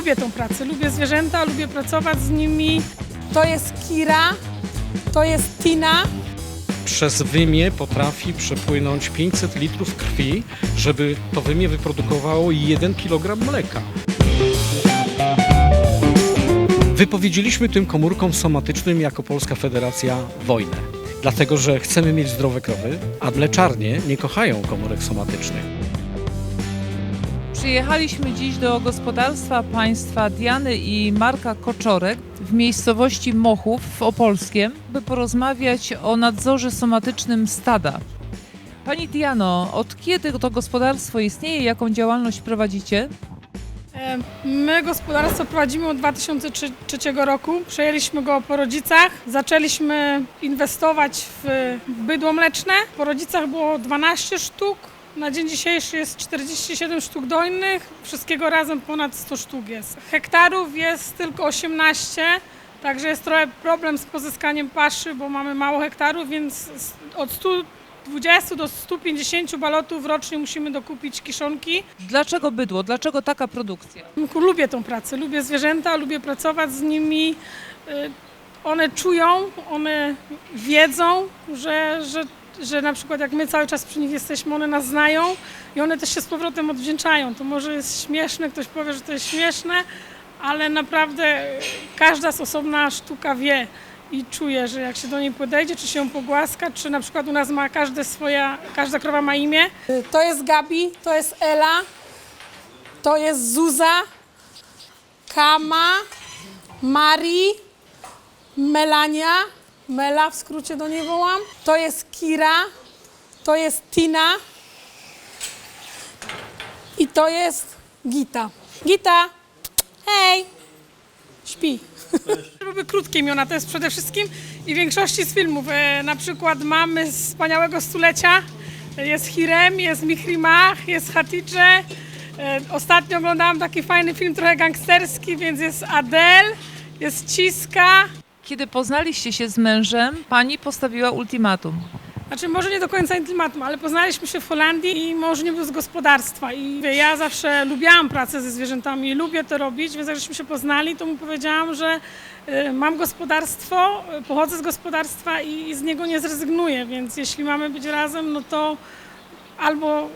Lubię tą pracę, lubię zwierzęta, lubię pracować z nimi. To jest Kira, to jest Tina. Przez wymie potrafi przepłynąć 500 litrów krwi, żeby to wymie wyprodukowało 1 kg mleka. Wypowiedzieliśmy tym komórkom somatycznym jako Polska Federacja wojnę. Dlatego, że chcemy mieć zdrowe krowy, a mleczarnie nie kochają komórek somatycznych. Przyjechaliśmy dziś do gospodarstwa państwa Diany i Marka Koczorek w miejscowości Mochów w Opolskiem, by porozmawiać o nadzorze somatycznym stada. Pani Diano, od kiedy to gospodarstwo istnieje, jaką działalność prowadzicie? E, My gospodarstwo prowadzimy od 2003 roku. Przejęliśmy go po rodzicach. Zaczęliśmy inwestować w bydło mleczne. Po rodzicach było 12 sztuk. Na dzień dzisiejszy jest 47 sztuk dojnych. Wszystkiego razem ponad 100 sztuk jest. Hektarów jest tylko 18. Także jest trochę problem z pozyskaniem paszy, bo mamy mało hektarów, więc od 120 do 150 balotów rocznie musimy dokupić kiszonki. Dlaczego bydło? Dlaczego taka produkcja? Lubię tą pracę, lubię zwierzęta, lubię pracować z nimi. Y, One czują, one wiedzą, że, że, że na przykład jak my cały czas przy nich jesteśmy, one nas znają i one też się z powrotem odwdzięczają. To może jest śmieszne, ktoś powie, że to jest śmieszne, ale naprawdę każda z osobna sztuka wie i czuje, że jak się do niej podejdzie, czy się ją pogłaska, czy na przykład u nas ma każde swoja, każda krowa ma imię. To jest Gabi, to jest Ela, to jest Zuza, Kama, Mari, Melania, Mela w skrócie do niej wołam. To jest Kira, to jest Tina i to jest Gita. Gita, hej, śpi. Lubię krótkie imiona, to jest przede wszystkim i w większości z filmów. E, na przykład mamy z wspaniałego stulecia, jest Hirem, jest Mihrimah, jest Hatidże. E, ostatnio oglądałam taki fajny film, trochę gangsterski, więc jest Adel, jest Ciska. Kiedy poznaliście się z mężem, pani postawiła ultimatum. Znaczy może nie do końca ultimatum, ale poznaliśmy się w Holandii i mąż nie był z gospodarstwa i ja zawsze lubiłam pracę ze zwierzętami i lubię to robić, więc jak żeśmy się poznali, to mu powiedziałam, że y, mam gospodarstwo, y, pochodzę z gospodarstwa i, i z niego nie zrezygnuję, więc jeśli mamy być razem, no to albo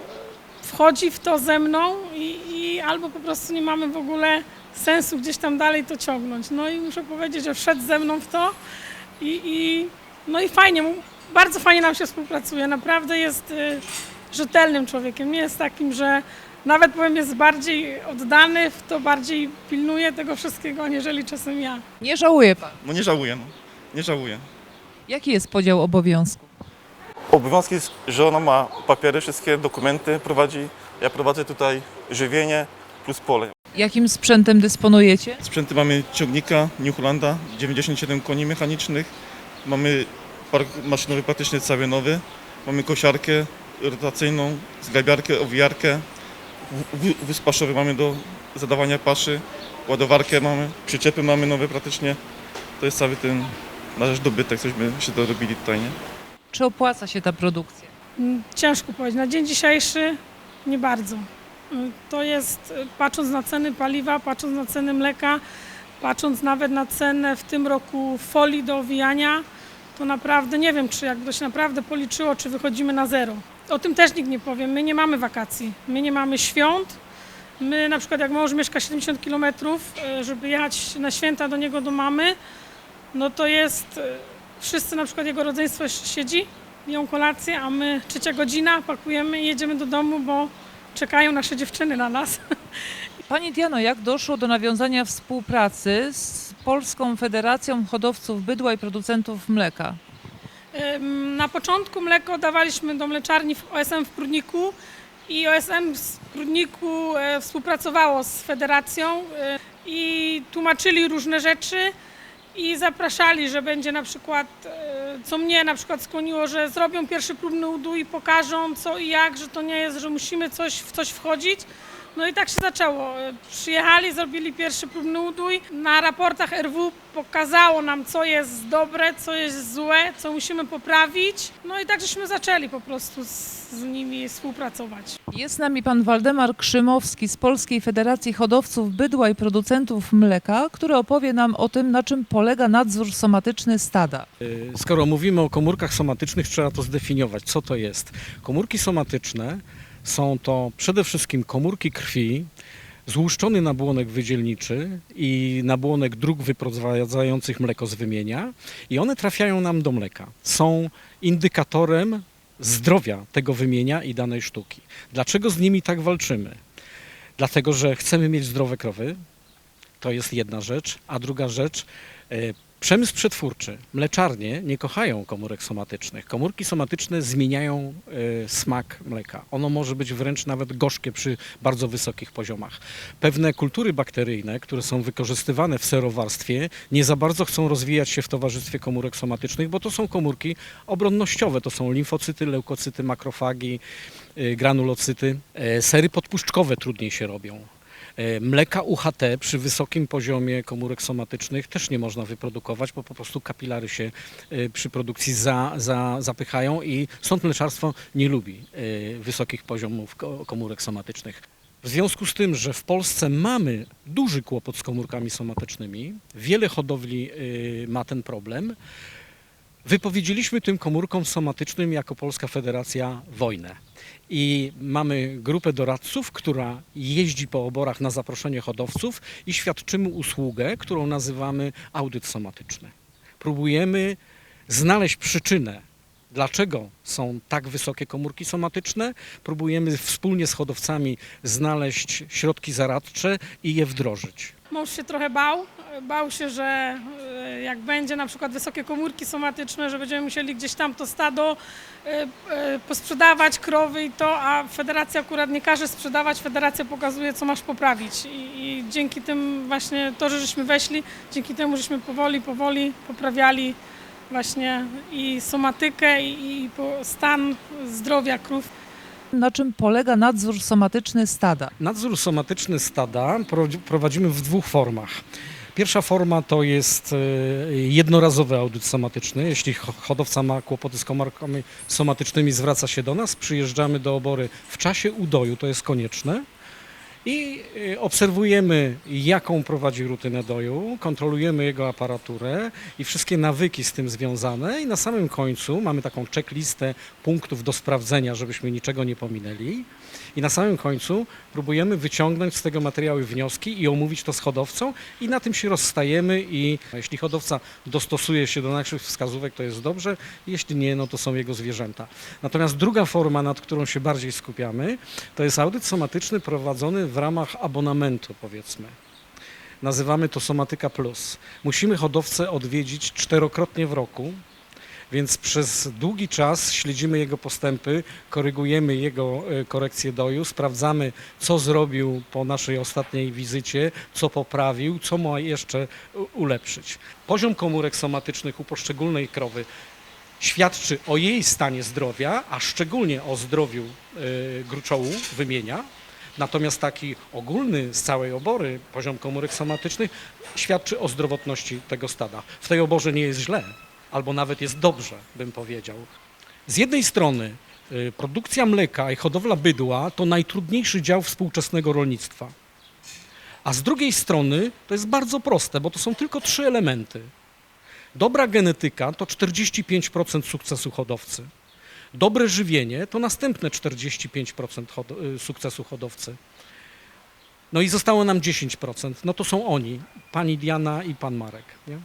wchodzi w to ze mną i, i albo po prostu nie mamy w ogóle sensu gdzieś tam dalej to ciągnąć. No i muszę powiedzieć, że wszedł ze mną w to i, i no i fajnie, bardzo fajnie nam się współpracuje. Naprawdę jest y, rzetelnym człowiekiem. Nie jest takim, że nawet powiem jest bardziej oddany, w to bardziej pilnuje tego wszystkiego, aniżeli czasem ja. Nie żałuje pan. No nie żałuję, no. Nie żałuję. Jaki jest podział obowiązków? Obowiązki, jest, że ona ma papiery, wszystkie dokumenty prowadzi. Ja prowadzę tutaj żywienie plus pole. Jakim sprzętem dysponujecie? Sprzęty mamy ciągnika New Hollanda, 97 koni mechanicznych. Mamy park maszynowy praktycznie cały nowy. Mamy kosiarkę rotacyjną, zgrabiarkę, owijarkę. Wóz paszowy mamy do zadawania paszy. Ładowarkę mamy, przyczepy mamy nowe praktycznie. To jest cały ten nasz dobytek, cośmy się dorobili tutaj, nie? Czy opłaca się ta produkcja? Mm, Ciężko powiedzieć. Na dzień dzisiejszy nie bardzo. To jest, patrząc na ceny paliwa, patrząc na ceny mleka, patrząc nawet na cenę w tym roku folii do owijania, to naprawdę nie wiem, czy jakby to się naprawdę policzyło, czy wychodzimy na zero. O tym też nikt nie powie. My nie mamy wakacji, my nie mamy świąt. My na przykład jak mąż mieszka 70 km, żeby jechać na święta do niego do mamy, no to jest, y, wszyscy na przykład jego rodzeństwo siedzi, ją kolację, a my trzecia godzina, pakujemy i jedziemy do domu, bo czekają nasze dziewczyny na nas. Pani Diano, jak doszło do nawiązania współpracy z Polską Federacją Hodowców Bydła i Producentów Mleka? Na początku mleko dawaliśmy do mleczarni w OSM w Prudniku i OSM w Prudniku e, współpracowało z federacją e, i tłumaczyli różne rzeczy i zapraszali, że będzie na przykład, e, co mnie na przykład skłoniło, że zrobią pierwszy próbny udój i pokażą co i jak, że to nie jest, że musimy coś, w coś wchodzić, No i tak się zaczęło. Przyjechali, zrobili pierwszy próbny udój. Na raportach RW pokazało nam, co jest dobre, co jest złe, co musimy poprawić. No i tak żeśmy zaczęli po prostu z, z nimi współpracować. Jest z nami pan Waldemar Krzymowski z Polskiej Federacji Hodowców Bydła i Producentów Mleka, który opowie nam o tym, na czym polega nadzór somatyczny stada. Skoro mówimy o komórkach somatycznych, trzeba to zdefiniować, co to jest. Komórki somatyczne są to przede wszystkim komórki krwi, złuszczony nabłonek wydzielniczy i nabłonek dróg wyprowadzających mleko z wymienia i one trafiają nam do mleka. Są indykatorem zdrowia tego wymienia i danej sztuki. Dlaczego z nimi tak walczymy? Dlatego, że chcemy mieć zdrowe krowy, to jest jedna rzecz, a druga rzecz, e, przemysł przetwórczy, mleczarnie nie kochają komórek somatycznych. Komórki somatyczne zmieniają e, smak mleka. Ono może być wręcz nawet gorzkie przy bardzo wysokich poziomach. Pewne kultury bakteryjne, które są wykorzystywane w serowarstwie, nie za bardzo chcą rozwijać się w towarzystwie komórek somatycznych, bo to są komórki obronnościowe, to są limfocyty, leukocyty, makrofagi, e, granulocyty. E, Sery podpuszczkowe trudniej się robią. E, Mleka UHT przy wysokim poziomie komórek somatycznych też nie można wyprodukować, bo po prostu kapilary się e, przy produkcji za, za, zapychają i stąd mleczarstwo nie lubi e, wysokich poziomów ko- komórek somatycznych. W związku z tym, że w Polsce mamy duży kłopot z komórkami somatycznymi, wiele hodowli ma ten problem, wypowiedzieliśmy tym komórkom somatycznym jako Polska Federacja wojnę. I mamy grupę doradców, która jeździ po oborach na zaproszenie hodowców i świadczymy usługę, którą nazywamy audyt somatyczny. Próbujemy znaleźć przyczynę, dlaczego są tak wysokie komórki somatyczne. Próbujemy wspólnie z hodowcami znaleźć środki zaradcze i je wdrożyć. Mąż się trochę bał. Bał się, że e, jak będzie na przykład wysokie komórki somatyczne, że będziemy musieli gdzieś tam to stado e, e, posprzedawać, krowy i to, a federacja akurat nie każe sprzedawać, federacja pokazuje, co masz poprawić. I, i dzięki tym właśnie to, że żeśmy weszli, dzięki temu, żeśmy powoli, powoli poprawiali właśnie i somatykę, i, i stan zdrowia krów. Na czym polega nadzór somatyczny stada? Nadzór somatyczny stada pro- prowadzimy w dwóch formach. Pierwsza forma to jest e, jednorazowy audyt somatyczny. Jeśli ho- hodowca ma kłopoty z komórkami somatycznymi, zwraca się do nas. Przyjeżdżamy do obory w czasie udoju, to jest konieczne. I e, obserwujemy, jaką prowadzi rutynę doju, kontrolujemy jego aparaturę i wszystkie nawyki z tym związane. I na samym końcu mamy taką checklistę punktów do sprawdzenia, żebyśmy niczego nie pominęli. I na samym końcu próbujemy wyciągnąć z tego materiały wnioski i omówić to z hodowcą i na tym się rozstajemy i jeśli hodowca dostosuje się do naszych wskazówek, to jest dobrze, jeśli nie, no to są jego zwierzęta. Natomiast druga forma, nad którą się bardziej skupiamy, to jest audyt somatyczny prowadzony w ramach abonamentu, powiedzmy. Nazywamy to Somatyka Plus. Musimy hodowcę odwiedzić czterokrotnie w roku, więc przez długi czas śledzimy jego postępy, korygujemy jego e, korekcję doju, sprawdzamy, co zrobił po naszej ostatniej wizycie, co poprawił, co ma jeszcze ulepszyć. Poziom komórek somatycznych u poszczególnej krowy świadczy o jej stanie zdrowia, a szczególnie o zdrowiu e, gruczołu, wymienia. Natomiast taki ogólny z całej obory poziom komórek somatycznych świadczy o zdrowotności tego stada. W tej oborze nie jest źle, albo nawet jest dobrze, bym powiedział. Z jednej strony y, produkcja mleka i hodowla bydła to najtrudniejszy dział współczesnego rolnictwa. A z drugiej strony to jest bardzo proste, bo to są tylko trzy elementy. Dobra genetyka to 45% sukcesu hodowcy. Dobre żywienie to następne 45% hod- y, sukcesu hodowcy. No i zostało nam 10%. No to są oni, pani Diana i pan Marek. Nie?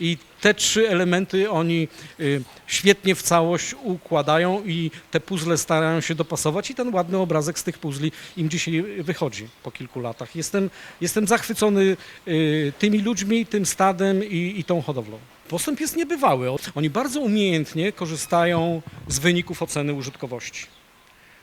I te trzy elementy oni y, świetnie w całość układają i te puzzle starają się dopasować i ten ładny obrazek z tych puzli im dzisiaj wychodzi po kilku latach. Jestem, jestem zachwycony y, tymi ludźmi, tym stadem i, i tą hodowlą. Postęp jest niebywały. Oni bardzo umiejętnie korzystają z wyników oceny użytkowości.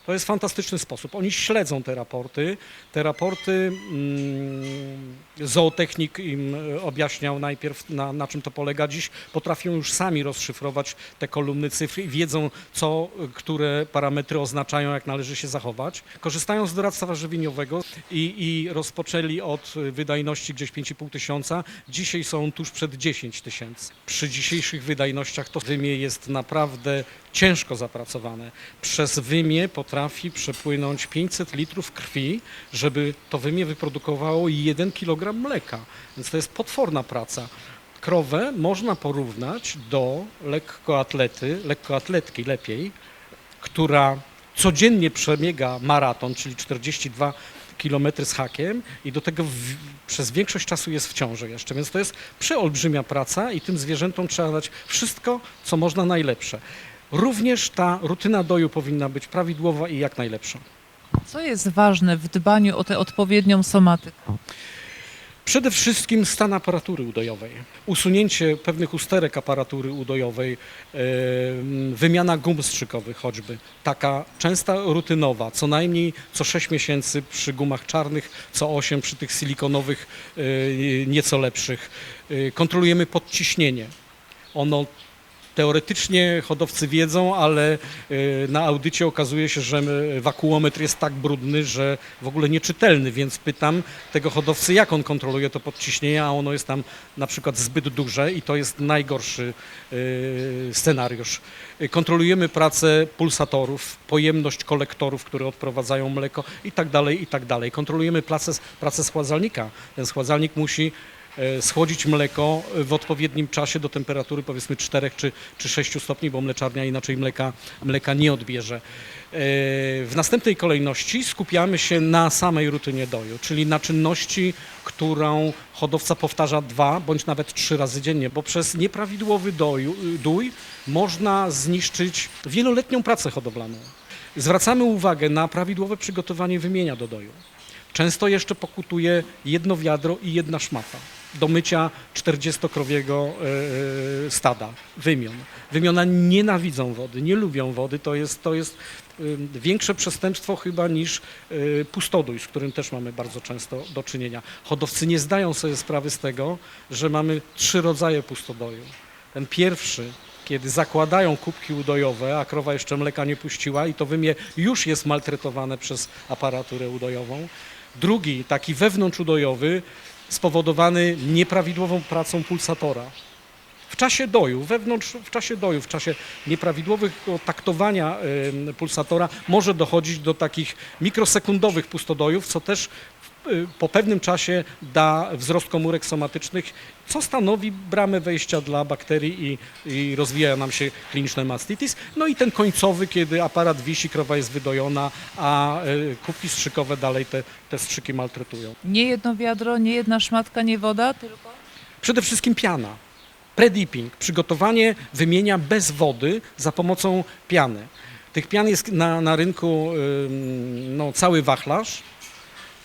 To jest fantastyczny sposób. Oni śledzą te raporty. Te raporty mm, zootechnik im e, objaśniał najpierw, na, na czym to polega. Dziś potrafią już sami rozszyfrować te kolumny cyfr i wiedzą, co e, które parametry oznaczają, jak należy się zachować. Korzystają z doradztwa żywieniowego i, i rozpoczęli od e, wydajności gdzieś 5,5 tysiąca. Dzisiaj są tuż przed 10 tysięcy. Przy dzisiejszych wydajnościach to wymie jest naprawdę ciężko zapracowane. Przez wymie potrafi przepłynąć 500 litrów krwi, żeby to wymie wyprodukowało 1 kg mleka. Więc to jest potworna praca. Krowę można porównać do lekkoatlety, lekkoatletki lepiej, która codziennie przebiega maraton, czyli 42 km z hakiem i do tego w, przez większość czasu jest w ciąży jeszcze, więc to jest przeolbrzymia praca i tym zwierzętom trzeba dać wszystko, co można najlepsze. Również ta rutyna doju powinna być prawidłowa i jak najlepsza. Co jest ważne w dbaniu o tę odpowiednią somatykę? Przede wszystkim stan aparatury udojowej, usunięcie pewnych usterek aparatury udojowej, wymiana gum strzykowych choćby, taka częsta rutynowa, co najmniej co 6 miesięcy przy gumach czarnych, co 8 przy tych silikonowych e, nieco lepszych. E, Kontrolujemy podciśnienie. Ono Teoretycznie hodowcy wiedzą, ale y, na audycie okazuje się, że y, wakuometr jest tak brudny, że w ogóle nieczytelny, więc pytam tego hodowcy, jak on kontroluje to podciśnienie, a ono jest tam na przykład zbyt duże i to jest najgorszy y, scenariusz. Kontrolujemy pracę pulsatorów, pojemność kolektorów, które odprowadzają mleko i tak dalej, i tak dalej. Kontrolujemy pracę, pracę schładzalnika. Ten schładzalnik musi e, schłodzić mleko w odpowiednim czasie do temperatury powiedzmy 4 czy, czy 6 stopni, bo mleczarnia inaczej mleka, mleka nie odbierze. E, W następnej kolejności skupiamy się na samej rutynie doju, czyli na czynności, którą hodowca powtarza dwa bądź nawet trzy razy dziennie, bo przez nieprawidłowy doju, dój można zniszczyć wieloletnią pracę hodowlaną. Zwracamy uwagę na prawidłowe przygotowanie wymienia do doju. Często jeszcze pokutuje jedno wiadro i jedna szmata do mycia 40-krowiego e, stada, wymion. Wymiona nienawidzą wody, nie lubią wody, to jest, to jest e, większe przestępstwo chyba niż e, pustodój, z którym też mamy bardzo często do czynienia. Hodowcy nie zdają sobie sprawy z tego, że mamy trzy rodzaje pustodoju. Ten pierwszy, kiedy zakładają kubki udojowe, a krowa jeszcze mleka nie puściła i to wymie już jest maltretowane przez aparaturę udojową. Drugi, taki wewnątrzudojowy, spowodowany nieprawidłową pracą pulsatora. W czasie doju, wewnątrz, w czasie doju, w czasie nieprawidłowego taktowania pulsatora może dochodzić do takich mikrosekundowych pustodojów, co też po pewnym czasie da wzrost komórek somatycznych, co stanowi bramę wejścia dla bakterii i, i rozwija nam się kliniczny mastitis. No i ten końcowy, kiedy aparat wisi, krowa jest wydojona, a y, kubki strzykowe dalej te, te strzyki maltretują. Nie jedno wiadro, nie jedna szmatka, nie woda, tylko Przede wszystkim piana. Predipping, przygotowanie wymienia bez wody za pomocą piany. Tych pian jest na, na rynku no, cały wachlarz.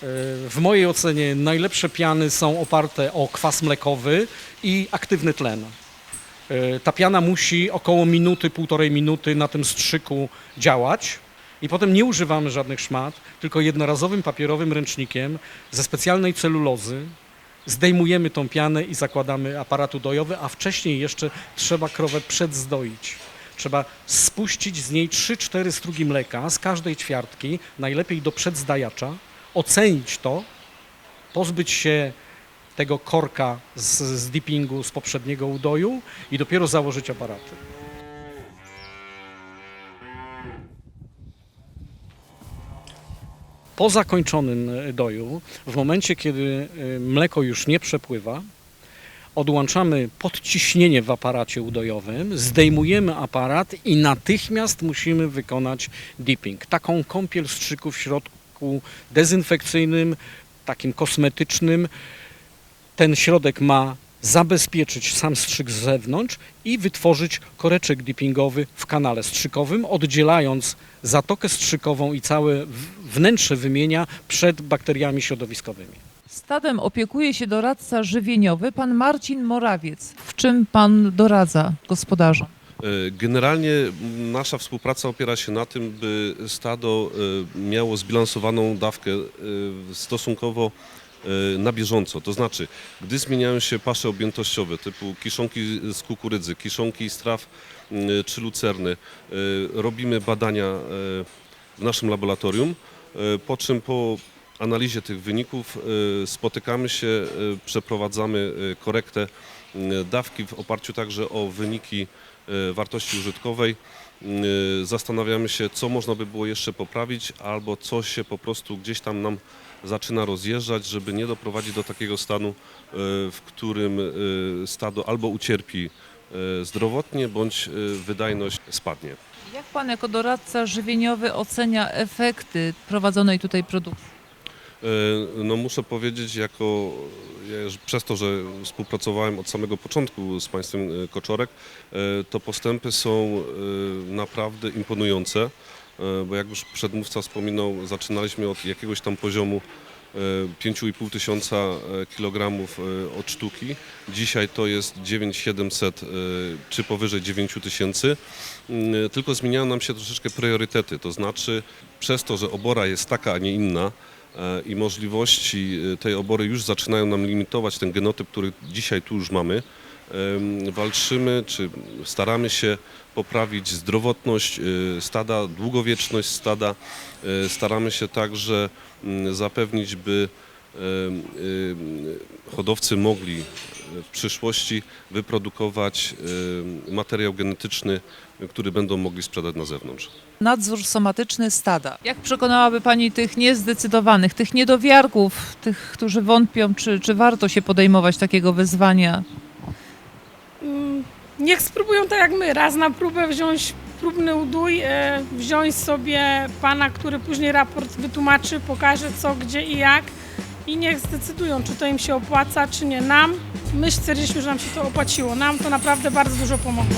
Yy, W mojej ocenie najlepsze piany są oparte o kwas mlekowy i aktywny tlen. Yy, Ta piana musi około minuty, półtorej minuty na tym strzyku działać. I potem nie używamy żadnych szmat, tylko jednorazowym papierowym ręcznikiem ze specjalnej celulozy zdejmujemy tą pianę i zakładamy aparat udojowy, a wcześniej jeszcze trzeba krowę przedzdoić. Trzeba spuścić z niej 3-4 strugi mleka z każdej ćwiartki, najlepiej do przedzdajacza, ocenić to, pozbyć się tego korka z, z dippingu z poprzedniego udoju i dopiero założyć aparaty. Po zakończonym e, doju, w momencie kiedy e, mleko już nie przepływa, odłączamy podciśnienie w aparacie udojowym, zdejmujemy aparat i natychmiast musimy wykonać dipping. Taką kąpiel strzyku w środku dezynfekcyjnym, takim kosmetycznym. Ten środek ma zabezpieczyć sam strzyk z zewnątrz i wytworzyć koreczek dippingowy w kanale strzykowym, oddzielając zatokę strzykową i całe wnętrze wymienia przed bakteriami środowiskowymi. Stadem opiekuje się doradca żywieniowy, pan Marcin Morawiec. W czym pan doradza gospodarzom? E, Generalnie nasza współpraca opiera się na tym, by stado e, miało zbilansowaną dawkę e, stosunkowo na bieżąco. To znaczy, gdy zmieniają się pasze objętościowe typu kiszonki z kukurydzy, kiszonki z traw czy lucerny, robimy badania w naszym laboratorium, po czym po analizie tych wyników spotykamy się, przeprowadzamy korektę dawki w oparciu także o wyniki wartości użytkowej. E, Zastanawiamy się, co można by było jeszcze poprawić, albo co się po prostu gdzieś tam nam zaczyna rozjeżdżać, żeby nie doprowadzić do takiego stanu, e, w którym stado albo ucierpi zdrowotnie, bądź wydajność spadnie. Jak pan jako doradca żywieniowy ocenia efekty prowadzonej tutaj produkcji? E, No muszę powiedzieć, jako przez to, że współpracowałem od samego początku z państwem e, Koczorek, e, to postępy są naprawdę imponujące, bo jak już przedmówca wspominał, zaczynaliśmy od jakiegoś tam poziomu e, 5,5 tysiąca kilogramów od sztuki. Dzisiaj to jest 9700 e, czy powyżej 9 tysięcy. Mm, Tylko zmieniają nam się troszeczkę priorytety, to znaczy przez to, że obora jest taka, a nie inna, i możliwości e, tej obory już zaczynają nam limitować ten genotyp, który dzisiaj tu już mamy. Walczymy, czy staramy się poprawić zdrowotność e, stada, długowieczność stada. E, Staramy się także zapewnić, by em, hodowcy mogli w przyszłości wyprodukować em, materiał genetyczny, który będą mogli sprzedać na zewnątrz. Nadzór somatyczny stada. Jak przekonałaby pani tych niezdecydowanych, tych niedowiarków, tych, którzy wątpią, czy, czy warto się podejmować takiego wyzwania? Mm, Niech spróbują tak jak my, raz na próbę wziąć próbny udój, e, wziąć sobie pana, który później raport wytłumaczy, pokaże co, gdzie i jak i niech zdecydują, czy to im się opłaca, czy nie. Nam, my stwierdziliśmy, że nam się to opłaciło. Nam to naprawdę bardzo dużo pomogło.